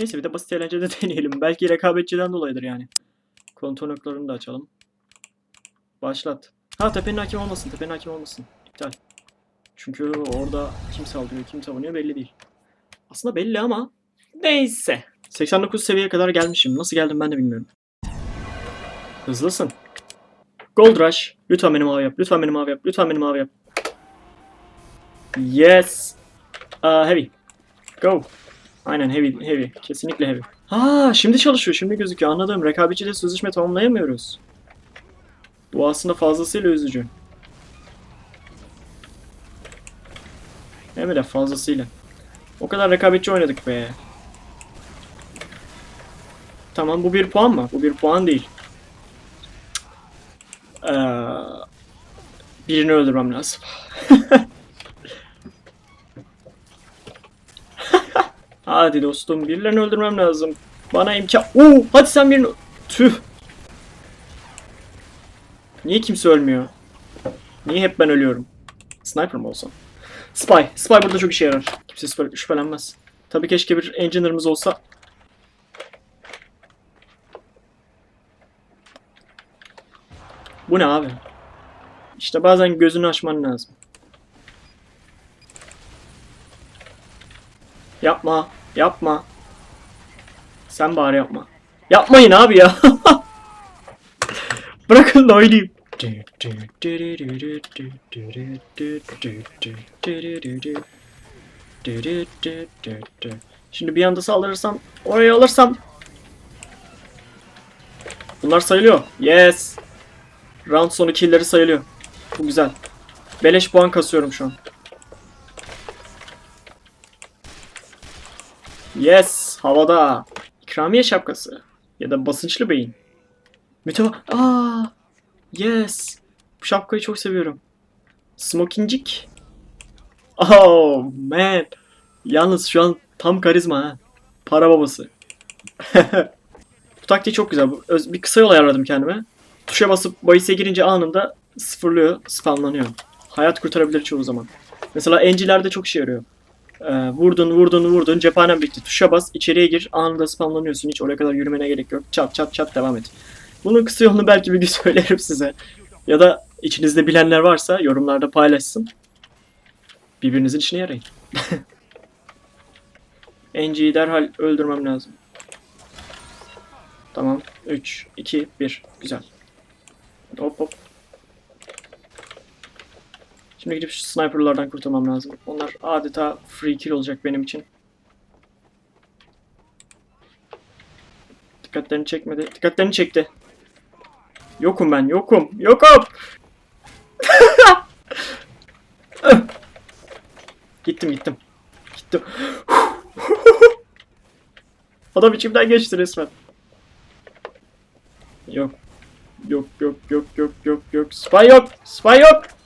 Neyse bir de basit eğlencede deneyelim. Belki rekabetçiden dolayıdır yani. Kontrol noktalarını da açalım. Başlat. Ha tepenin hakim olmasın. Tepenin hakim olmasın. İptal. Çünkü orada kim saldırıyor, kim savunuyor belli değil. Aslında belli ama neyse. 89 seviyeye kadar gelmişim. Nasıl geldim ben de bilmiyorum. Hızlısın. Gold Rush. Lütfen beni mavi yap. Lütfen beni mavi yap. Lütfen beni mavi yap. Yes. Uh, heavy. Go. Aynen heavy, heavy. Kesinlikle heavy. Ha, şimdi çalışıyor, şimdi gözüküyor. Anladım. Rekabetçide sözleşme tamamlayamıyoruz. Bu aslında fazlasıyla üzücü. Hem de fazlasıyla. O kadar rekabetçi oynadık be. Tamam bu bir puan mı? Bu bir puan değil. Ee, birini öldürmem lazım. Hadi dostum birilerini öldürmem lazım. Bana imkan... Oo, hadi sen birini... Tüh. Niye kimse ölmüyor? Niye hep ben ölüyorum? Sniper mı olsam? Spy. Spy burada çok işe yarar. Kimse şüphe- şüphelenmez. Tabii keşke bir engineer'ımız olsa. Bu ne abi? İşte bazen gözünü açman lazım. Yapma. Yapma. Sen bari yapma. Yapmayın abi ya. Bırakın da oynayayım. Şimdi bir anda saldırırsam, orayı alırsam. Bunlar sayılıyor. Yes. Round sonu killleri sayılıyor. Bu güzel. Beleş puan kasıyorum şu an. Yes, havada. İkramiye şapkası. Ya da basınçlı beyin. Müteva... Aa, yes. Bu şapkayı çok seviyorum. Smokingcik. Oh man. Yalnız şu an tam karizma ha. Para babası. Bu taktiği çok güzel. Bir kısa yol ayarladım kendime. Tuşa basıp bahise girince anında sıfırlıyor, spamlanıyor. Hayat kurtarabilir çoğu zaman. Mesela encilerde çok işe yarıyor. Ee, vurdun vurdun vurdun cephanen bitti. Tuşa bas içeriye gir anında spamlanıyorsun. Hiç oraya kadar yürümene gerek yok. Çat çat çat devam et. Bunun kısa yolunu belki bir gün söylerim size. Ya da içinizde bilenler varsa yorumlarda paylaşsın. Birbirinizin işine yarayın. Angie'yi derhal öldürmem lazım. Tamam. 3, 2, 1. Güzel. Hop hop. Şimdi gidip şu sniperlardan kurtulmam lazım. Onlar adeta free kill olacak benim için. Dikkatlerini çekmedi. Dikkatlerini çekti. Yokum ben, yokum, yokum. gittim, gittim. Gittim. Adam içimden geçti resmen. Yok. Yok, yok, yok, yok, yok, yok. Spy yok, spy yok.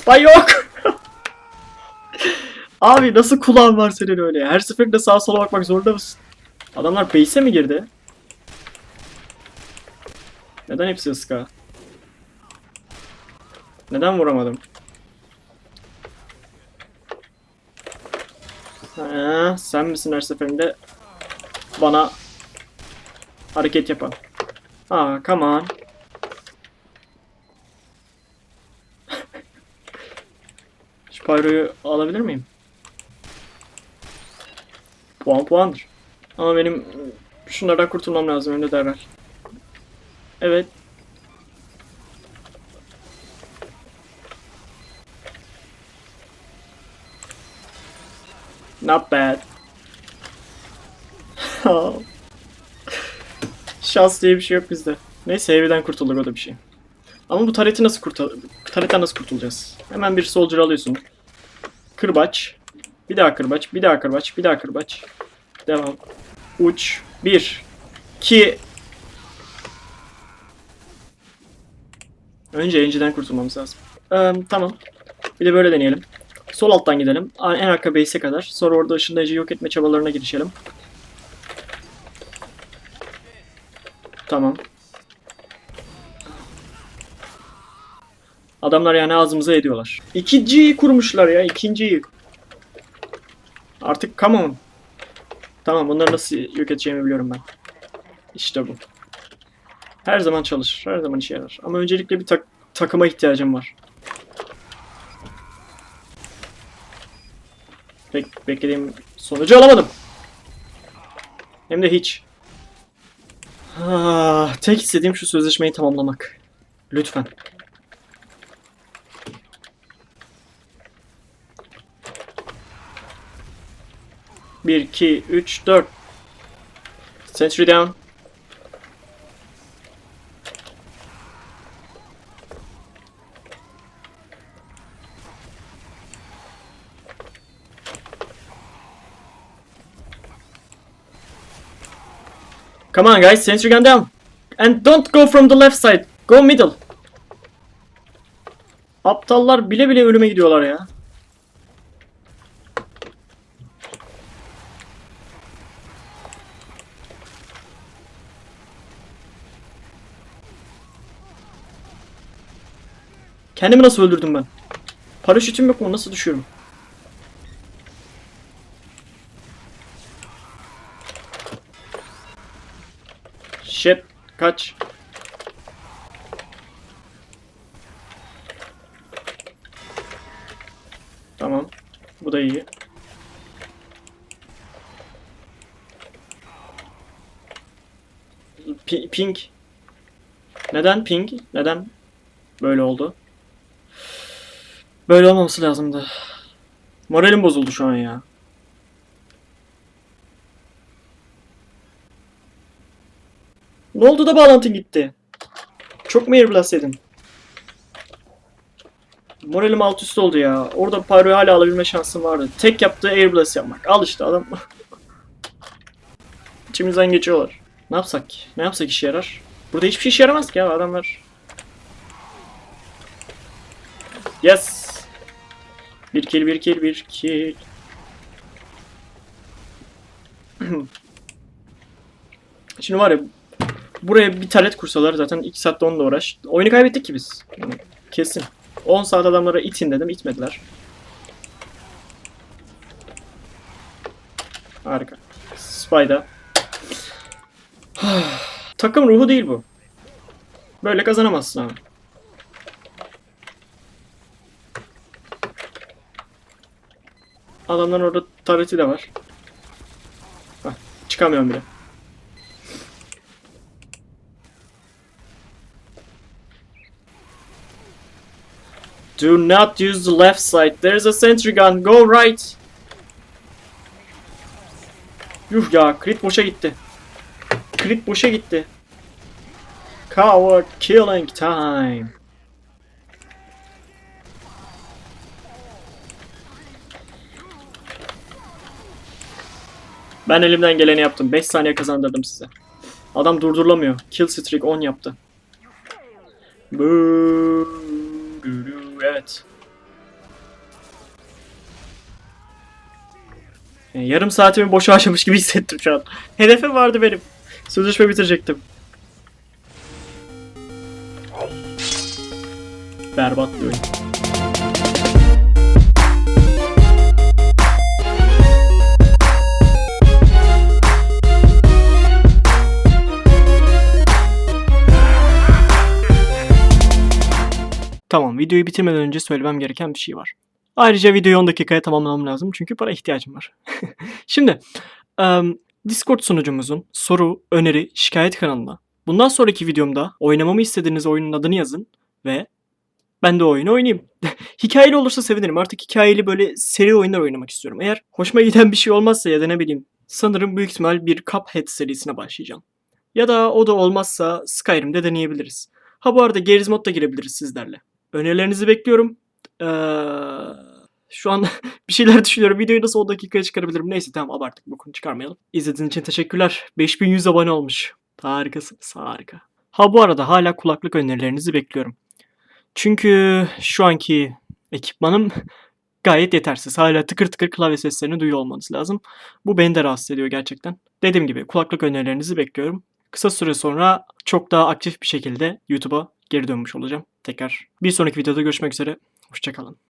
Spy yok. Abi nasıl kulağın var senin öyle? Her seferinde sağa sola bakmak zorunda mısın? Adamlar base'e mi girdi? Neden hepsi ıska? Neden vuramadım? Ha, sen misin her seferinde bana hareket yapan? Aa, come on. Pyroyu alabilir miyim? Puan puandır. Ama benim şunlardan kurtulmam lazım önde derhal. Evet. Not bad. Şans diye bir şey yok bizde. Neyse evden kurtulduk o da bir şey. Ama bu tareti nasıl kurtul taretten nasıl kurtulacağız? Hemen bir soldier alıyorsun. Kırbaç. Bir daha kırbaç, bir daha kırbaç, bir daha kırbaç. Devam. Uç. Bir. iki. Önce Angie'den kurtulmamız lazım. Ee, tamam. Bir de böyle deneyelim. Sol alttan gidelim. En arka base'e kadar. Sonra orada ışınlayıcı yok etme çabalarına girişelim. Tamam. Adamlar yani ağzımıza ediyorlar. İkinciyi kurmuşlar ya ikinciyi. Artık come on. Tamam bunları nasıl yok edeceğimi biliyorum ben. İşte bu. Her zaman çalışır. Her zaman işe yarar. Ama öncelikle bir tak- takıma ihtiyacım var. Bek beklediğim sonucu alamadım. Hem de hiç. Ah, tek istediğim şu sözleşmeyi tamamlamak. Lütfen. Bir, iki, üç, dört. Sentry down. Come on guys, sentry gun down. And don't go from the left side. Go middle. Aptallar bile bile ölüme gidiyorlar ya. Kendimi nasıl öldürdüm ben? Paraşütüm yok mu? Nasıl düşüyorum? Shit. Kaç. Tamam. Bu da iyi. Pi- pink. Neden pink? Neden böyle oldu? Böyle olmaması lazımdı. Moralim bozuldu şu an ya. Ne oldu da bağlantın gitti? Çok mu airblast yedin? Moralim alt üst oldu ya. Orada pyro'yu hala alabilme şansım vardı. Tek yaptığı airblast yapmak. Al işte adam. İçimizden geçiyorlar. Ne yapsak? Ne yapsak işe yarar? Burada hiçbir şey işe yaramaz ki ya adamlar. Yes. Bir kill, bir kill, bir kill. Şimdi var ya buraya bir taret kursalar zaten 2 saatte onunla uğraş. Oyunu kaybettik ki biz. Kesin. 10 saat adamlara itin dedim itmediler. Harika. Spy'da. Takım ruhu değil bu. Böyle kazanamazsın abi. Adamların orada tareti de var. Hah, çıkamıyorum bile. Do not use the left side. There's a sentry gun. Go right. Yuh ya, crit boşa gitti. Crit boşa gitti. Coward killing time. Ben elimden geleni yaptım. 5 saniye kazandırdım size. Adam durdurulamıyor. Kill streak 10 yaptı. Evet. Yani yarım saatimi boşa harcamış gibi hissettim şu an. Hedefim vardı benim. Sözleşme bitirecektim. Berbat bir oyun. Tamam, videoyu bitirmeden önce söylemem gereken bir şey var. Ayrıca videoyu 10 dakikaya tamamlamam lazım çünkü para ihtiyacım var. Şimdi, em, Discord sunucumuzun soru, öneri, şikayet kanalına bundan sonraki videomda oynamamı istediğiniz oyunun adını yazın ve ben de o oyunu oynayayım. Hikayeli olursa sevinirim. Artık hikayeli böyle seri oyunlar oynamak istiyorum. Eğer hoşuma giden bir şey olmazsa ya da ne bileyim sanırım büyük ihtimal bir Cuphead serisine başlayacağım. Ya da o da olmazsa Skyrim'de deneyebiliriz. Ha bu arada Mod da girebiliriz sizlerle. Önerilerinizi bekliyorum. Ee, şu an bir şeyler düşünüyorum. Videoyu nasıl 10 dakikaya çıkarabilirim? Neyse tamam abarttık bu konu çıkarmayalım. İzlediğiniz için teşekkürler. 5100 abone olmuş. Harikasınız harika. Ha bu arada hala kulaklık önerilerinizi bekliyorum. Çünkü şu anki ekipmanım gayet yetersiz. Hala tıkır tıkır klavye seslerini duyuyor olmanız lazım. Bu beni de rahatsız ediyor gerçekten. Dediğim gibi kulaklık önerilerinizi bekliyorum. Kısa süre sonra çok daha aktif bir şekilde YouTube'a geri dönmüş olacağım. Tekrar bir sonraki videoda görüşmek üzere. Hoşçakalın.